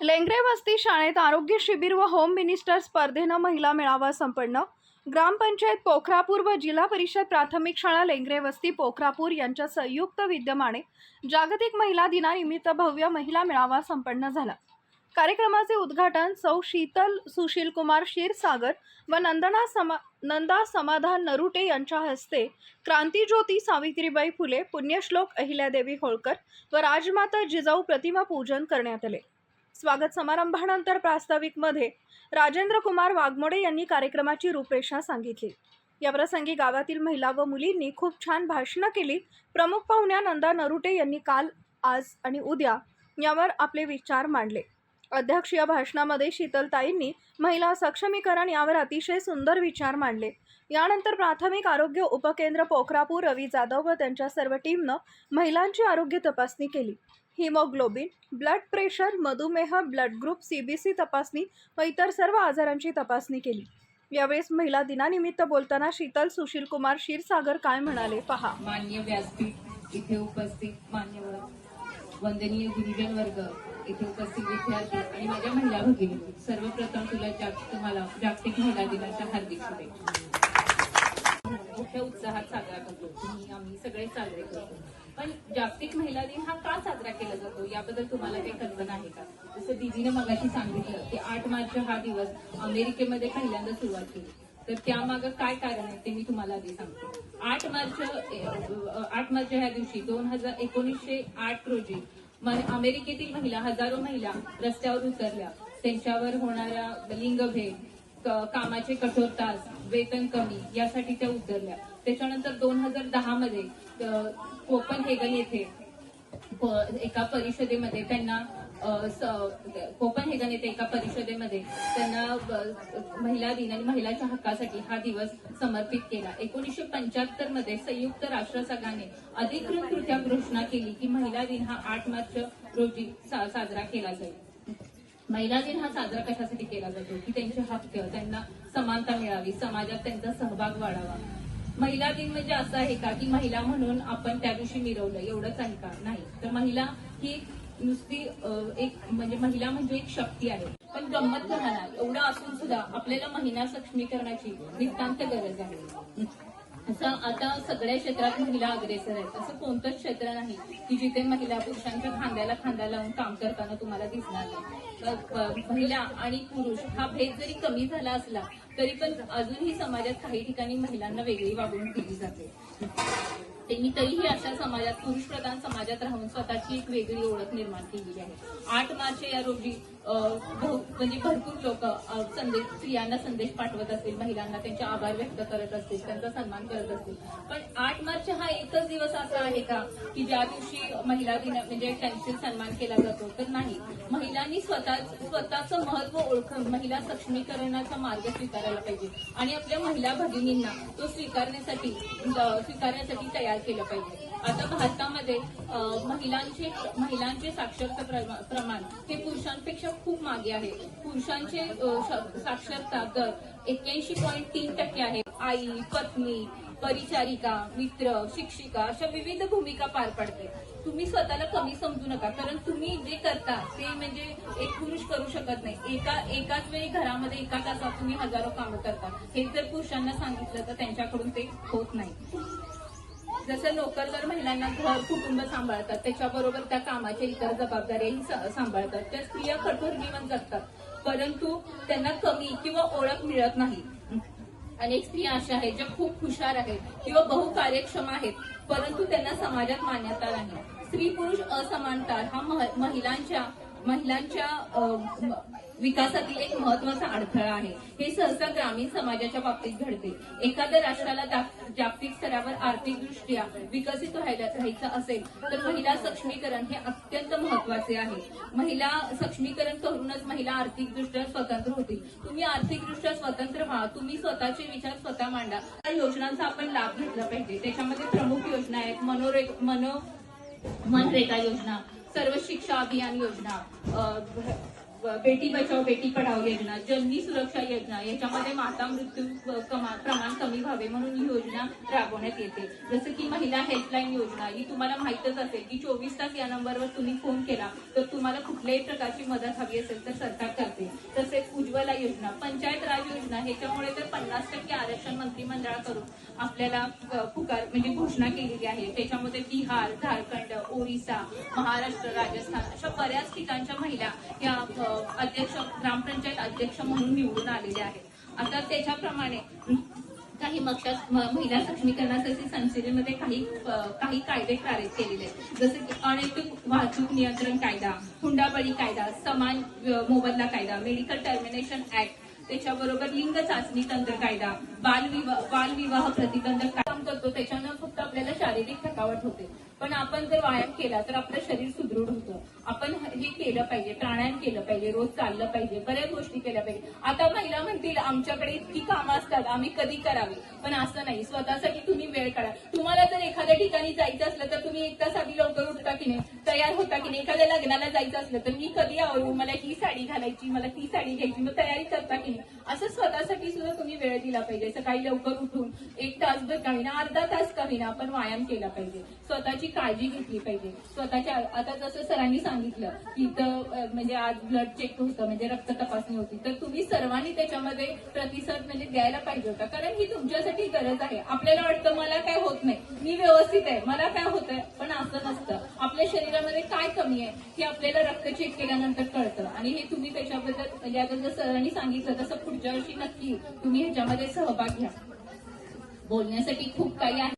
लेंगरे वस्ती शाळेत आरोग्य शिबिर व होम मिनिस्टर स्पर्धेनं महिला मेळावा संपन्न. ग्रामपंचायत पोखरापूर व जिल्हा परिषद प्राथमिक शाळा लेंगरे वस्ती पोखरापूर यांच्या संयुक्त विद्यमाने जागतिक महिला दिनानिमित्त भव्य महिला मेळावा संपन्न झाला. कार्यक्रमाचे उद्घाटन सौ शीतल सुशील कुमार क्षीरसागर व नंदना समा नंदा समाधान नरुटे यांच्या हस्ते क्रांतीज्योती सावित्रीबाई फुले पुण्यश्लोक अहिल्यादेवी होळकर व राजमाता जिजाऊ प्रतिमा पूजन करण्यात आले. स्वागत समारंभानंतर प्रास्ताविकमध्ये राजेंद्र कुमार वाघमोडे यांनी कार्यक्रमाची रूपरेषा सांगितली. याप्रसंगी गावातील महिला व मुलींनी खूप छान भाषणं केली. प्रमुख पाहुण्या नंदा नरुटे यांनी काल आज आणि उद्या यावर आपले विचार मांडले. अध्यक्षीय भाषणामध्ये शीतलताईंनी महिला सक्षमीकरण यावर अतिशय सुंदर विचार मांडले. यानंतर प्राथमिक आरोग्य उपकेंद्र पोखरापूर रवी जाधव व त्यांच्या सर्व टीमनं महिलांची आरोग्य तपासणी केली. हिमोग्लोबिन ब्लड प्रेशर मधुमेह blood group C B C तपासणी व इतर सर्व आजारांची तपासणी केली. यावेळेस महिला दिनानिमित्त बोलताना शीतल सुशील कुमार क्षीरसागर काय म्हणाले पहा. मान्य व्यासपीठ इथे उपस्थित मान्यवर वंदनीय गुरुजन वर्ग इथे उपस्थित विद्यार्थी आणि माझ्या महिला भगिनी सर्वप्रथम तुला जाग तुम्हाला जागतिक महिला दिनाच्या हार्दिक शुभेच्छा. मोठ्या उत्साहात साजरा करतो. आम्ही सगळे साजरे करतो. पण जागतिक महिला दिन हा का साजरा केला जातो? याबद्दल तुम्हाला काही कल्पना आहे का? जसं दीदीने मगाशी सांगितलं की आठ मार्च हा दिवस अमेरिकेमध्ये पहिल्यांदा सुरुवात केली. तर त्यामागं काय कारण आहे ते मी तुम्हाला आधी सांगतो. आठ मार्च आठ मार्च ह्या दिवशी दोन हजार एकोणीसशे आठ रोजी अमेरिकेतील महिला हजारो महिला रस्त्यावर उतरल्या. त्यांच्यावर होणारा लिंगभेद कामाचे कठोर तास वेतन कमी यासाठी त्या उतरल्या. त्याच्यानंतर दोन हजार दहा मध्ये कोपन कोपनहेगन येथे एका परिषदेमध्ये त्यांना कोपन हेगन कोपनहेगन येथे एका परिषदेमध्ये त्यांना महिला दिन आणि महिलाच्या हक्कासाठी हा दिवस समर्पित केला. एकोणीसशे पंच्याहत्तरमध्ये संयुक्त राष्ट्रसंघाने अधिकृतरित्या घोषणा केली की महिला दिन हा आठ मार्च रोजी साजरा केला जाईल. महिला दिन हा साजरा कशासाठी केला जातो? की त्यांचे हक्क त्यांना समानता मिळावी समाजात त्यांचा सहभाग वाढावा. महिला दिन म्हणजे असं आहे का की महिला म्हणून आपण त्या दिवशी मिरवलं एवढंच आहे का? नाही. तर महिला ही नुसती एक म्हणजे महिला म्हणजे एक शक्ती आहे. पण गंमत करणार एवढं असून सुद्धा आपल्याला महिला सक्षमीकरणाची नितांत गरज आहे. असं आता सगळ्या क्षेत्रात महिला अग्रेसर आहेत. असं कोणतंच क्षेत्र नाही की जिथे महिला पुरुषांच्या खांद्याला खांदा लावून काम करताना तुम्हाला दिसणार नाही. महिला आणि पुरुष हा भेद जरी कमी झाला असला तरी पण अजूनही समाजात काही ठिकाणी महिलांना वेगळी वागणूक दिली जाते. ते मी तरीही अशा समाजात पुरुष प्रधान समाजात राहून स्वतःची एक वेगळी ओळख निर्माण केली आहे. आठ मार्च या रोजी म्हणजे भरपूर लोक संदेश स्त्रियांना संदेश पाठवत असतील महिलांना त्यांचे आभार व्यक्त करत असतील त्यांचा सन्मान करत असतील. पण आठ मार्च हा एकच दिवस असा आहे का की ज्या दिवशी महिला दिन म्हणजे त्यांचे सन्मान केला जातो? तर नाही. महिलांनी स्वतः स्वतःचं महत्त्व ओळखून महिला सक्षमीकरणाचा मार्ग स्वीकारायला पाहिजे. आणि आपल्या महिला भगिनींना तो स्वीकारण्यासाठी स्वीकारण्यासाठी तयार केलं पाहिजे. आता भारतामध्ये महिलांचे महिलांचे साक्षरता प्रमाण हे पुरुषांपेक्षा खूप मागे आहे. पुरुषांचे साक्षरता दर एक्क्याऐंशी पॉईंट तीन टक्के आहे. आई पत्नी परिचारिका मित्र शिक्षिका अशा विविध भूमिका पार पाडते. तुम्ही स्वतःला कमी समजू नका कारण तुम्ही जे करता ते म्हणजे एक पुरुष करू शकत नाही. एका एकाच वेळी घरामध्ये एका तासात तुम्ही हजारो कामं करता. हे जर पुरुषांना सांगितलं तर त्यांच्याकडून ते होत नाही. जसं नोकरदार महिलांना घर कुटुंब सांभाळतात त्याच्याबरोबर त्या कामाच्या इतर जबाबदाऱ्याही सांभाळतात. त्या स्त्रिया कठोर जीवन जगतात परंतु त्यांना कमी किंवा ओळख मिळत नाही. अनेक स्त्रिया अशा आहेत ज्या खूप हुशार आहेत किंवा बहुकार्यक्षम आहेत परंतु त्यांना समाजात मान्यता नाही. स्त्री पुरुष असमानता हा महिलांच्या महिलांच्या विकासातील एक महत्त्वाचा अडथळा आहे. हे सहसा ग्रामीण समाजाच्या बाबतीत घडते. एखाद्या राष्ट्राला जागतिक स्तरावर आर्थिकदृष्ट्या विकसित व्हायला राहायचं असेल तर महिला सक्षमीकरण हे अत्यंत महत्त्वाचे आहे. महिला सक्षमीकरण करूनच महिला आर्थिकदृष्ट्या स्वतंत्र होतील. तुम्ही आर्थिकदृष्ट्या स्वतंत्र व्हा. तुम्ही स्वतःचे विचार स्वतः मांडा. त्या योजनांचा आपण लाभ घेतला पाहिजे. त्याच्यामध्ये प्रमुख योजना आहेत मनोरे मनो मनरेगा योजना सर्व शिक्षा अभियान योजना बेटी बचाव बेटी पढाओ योजना जननी सुरक्षा योजना याच्यामध्ये माता मृत्यू प्रमाण कमी व्हावे म्हणून ही योजना राबवण्यात येते. जसं की महिला हेल्पलाईन योजना ही तुम्हाला माहितच असेल की चोवीस तास या नंबरवर तुम्ही फोन केला तर तुम्हाला कुठल्याही प्रकारची मदत हवी असेल तर सरकार करते. तसेच उज्ज्वला योजना पंचायत राज योजना ह्याच्यामुळे तर पन्नास टक्के आरक्षण मंत्रिमंडळाकडून आपल्याला पुकार म्हणजे घोषणा केलेली आहे. त्याच्यामध्ये बिहार झारखंड ओरिसा महाराष्ट्र राजस्थान अशा बऱ्याच ठिकाणच्या महिला या अध्यक्ष ग्रामपंचायत अध्यक्ष म्हणून निवडून आलेले आहेत. आता त्याच्याप्रमाणे काही मक्षा महिला सक्षमीकरणासाठी संसदेमध्ये काही काही कायदे पारित केलेले आहेत. जसे की अनैतिक वाहतूक नियंत्रण कायदा हुंडाबळी कायदा समान मोबदला कायदा मेडिकल टर्मिनेशन ऍक्ट त्याच्याबरोबर लिंग चाचणी तंत्र कायदा बालविवाह बालविवाह प्रतिबंधक काम करतो त्याच्यानं फक्त आपल्याला शारीरिक थकावट होते. पण आपण जर व्यायाम केला तर आपलं शरीर सुदृढ होतं. आपण हे केलं पाहिजे प्राणायाम केलं पाहिजे रोज चाललं पाहिजे बऱ्याच गोष्टी केल्या पाहिजे. आता महिला म्हणतील आमच्याकडे इतकी कामं असतात आम्ही कधी करावी? पण असं नाही. स्वतःसाठी तुम्ही वेळ काढा. तुम्हाला जर एखाद्या ठिकाणी जायचं असलं तर तुम्ही एक तास आधी लवकर उठता की नाही? तयार होता की नाही? एखाद्या लग्नाला जायचं असलं तर मी कधी आवडू मला ही साडी घालायची मला ती साडी घ्यायची मग तयारी करता की नाही? असं स्वतःसाठी सुद्धा तुम्ही वेळ दिला पाहिजे. सकाळी लवकर उठून एक तासभर का होईना अर्धा तास का होईना आपण व्यायाम केला पाहिजे. स्वतःची काळजी घेतली पाहिजे. स्वतःच्या आता जसं सरांनी सांगितलं की इथं म्हणजे आज ब्लड चेक होतं म्हणजे रक्त तपासणी होती तर तुम्ही सर्वांनी त्याच्यामध्ये प्रतिसाद म्हणजे द्यायला पाहिजे होता. कारण ही तुमच्यासाठी गरज आहे. आपल्याला वाटतं मला काय होत नाही. मी व्यवस्थित आहे. मला काय होत आहे? पण असं नसतं. आपल्या शरीरामध्ये काय कमी आहे हे आपल्याला रक्त चेक केल्यानंतर कळतं. आणि हे तुम्ही त्याच्याबद्दल म्हणजे आता जर सरांनी सांगितलं तसं पुढच्या वर्षी नक्की तुम्ही ह्याच्यामध्ये सहभाग घ्या. बोलण्यासाठी खूप काही आहे.